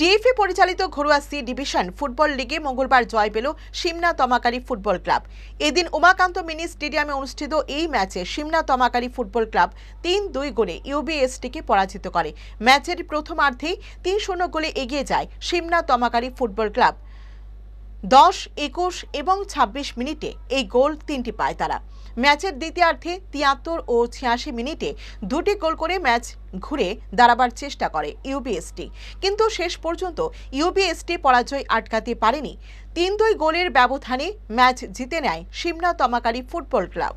TFA পরিচালিত ঘরোয়া C division football লিগে মঙ্গলবার জয় পেল সিমনা তমাকারী ফুটবল ক্লাব। এদিন উমাকান্ত মিনি স্টেডিয়ামে অনুষ্ঠিত এই ম্যাচে সিমনা তমাকারী ফুটবল ক্লাব তিন দুই গোলে ইউবিএসটিকে পরাজিত করে। ম্যাচের প্রথমার্ধেই তিন শূন্য গোলে এগিয়ে যায় সিমনা তমাকারী ফুটবল ক্লাব। দশ, একুশ এবং ২৬ মিনিটে এই গোল তিনটি পায় তারা। ম্যাচের দ্বিতীয়ার্ধে তিয়াত্তর ও ছিয়াশি মিনিটে দুটি গোল করে ম্যাচ ঘুরে দাঁড়াবার চেষ্টা করে ইউবিএসটি কিন্তু শেষ পর্যন্ত ইউবিএসটি পরাজয় আটকাতে পারেনি। তিন দুই গোলের ব্যবধানে ম্যাচ জিতে নেয় সিমনা তমাকারী ফুটবল ক্লাব।